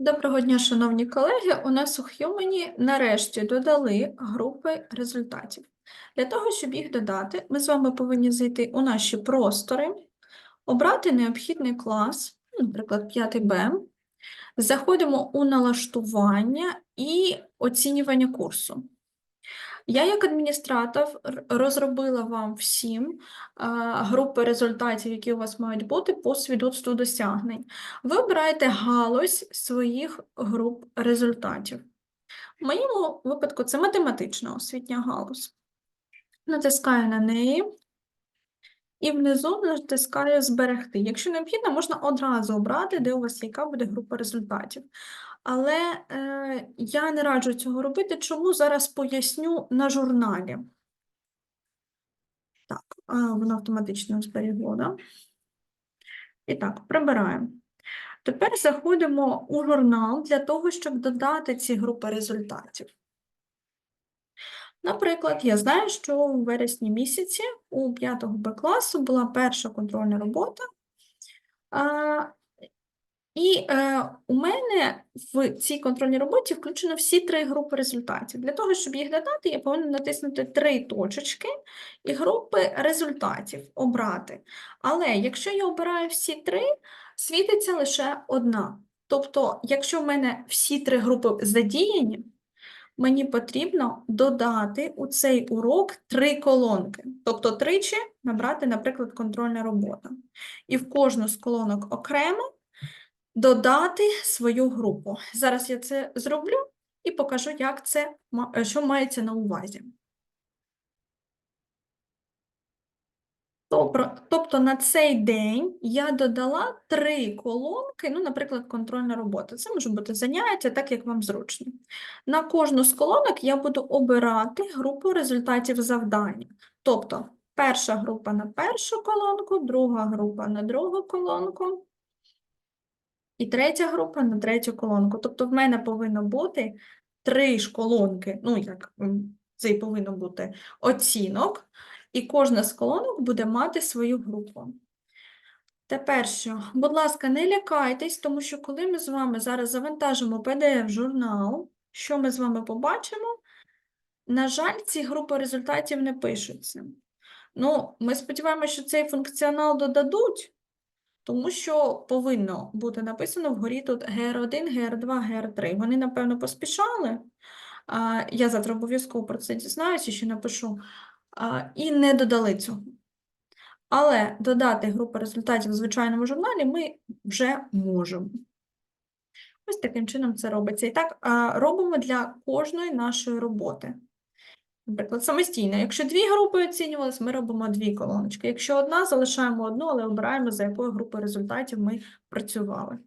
Доброго дня, шановні колеги. У нас у Хьюмені нарешті додали групи результатів. Для того, щоб їх додати, ми з вами повинні зайти у наші простори, обрати необхідний клас, ну, наприклад, 5 Б, заходимо у налаштування і оцінювання курсу. Я, як адміністратор, розробила вам всім групи результатів, які у вас мають бути по свідоцтву досягнень. Ви обираєте галузь своїх груп результатів. В моєму випадку це математична освітня галузь. Натискаю на неї і внизу натискаю зберегти. Якщо необхідно, можна одразу обрати, де у вас яка буде група результатів. Але е, я не раджу цього робити, чому зараз поясню на журналі. Так, воно автоматично зберігло, да? І так, прибираємо. Тепер заходимо у журнал для того, щоб додати ці групи результатів. Наприклад, я знаю, що у вересні місяці у 5 Б класу була перша контрольна робота. І е, у мене в цій контрольній роботі включено всі три групи результатів. Для того, щоб їх додати, я повинна натиснути три точечки і групи результатів обрати. Але якщо я обираю всі три, світиться лише одна. Тобто, якщо в мене всі три групи задіяні, мені потрібно додати у цей урок три колонки. Тобто тричі набрати, наприклад, контрольна робота. І в кожну з колонок окремо додати свою групу. Зараз я це зроблю і покажу, як це, е, що мається на увазі. Тобто, тобто на цей день я додала три колонки, ну, наприклад, контрольна робота. Це може бути заняття, так як вам зручно. На кожну з колонок я буду обирати групу результатів завдання. Тобто, перша група на першу колонку, друга група на другу колонку, і третя група на третю колонку. Тобто в мене повинно бути три ж колонки, ну як це і повинно бути оцінок, і кожна з колонок буде мати свою групу. Тепер що? Будь ласка, не лякайтесь, тому що коли ми з вами зараз завантажимо PDF-журнал, що ми з вами побачимо? На жаль, ці групи результатів не пишуться. Ну, ми сподіваємося, що цей функціонал додадуть, тому що повинно бути написано вгорі тут GR1, GR2, GR3. Вони, напевно, поспішали. Я завтра обов'язково про це дізнаюся, ще напишу. І не додали цього. Але додати групу результатів в звичайному журналі ми вже можемо. Ось таким чином це робиться. І так робимо для кожної нашої роботи. Наприклад, самостійно. Якщо дві групи оцінювалися, ми робимо дві колоночки. Якщо одна, залишаємо одну, але обираємо, за якою групою результатів ми працювали.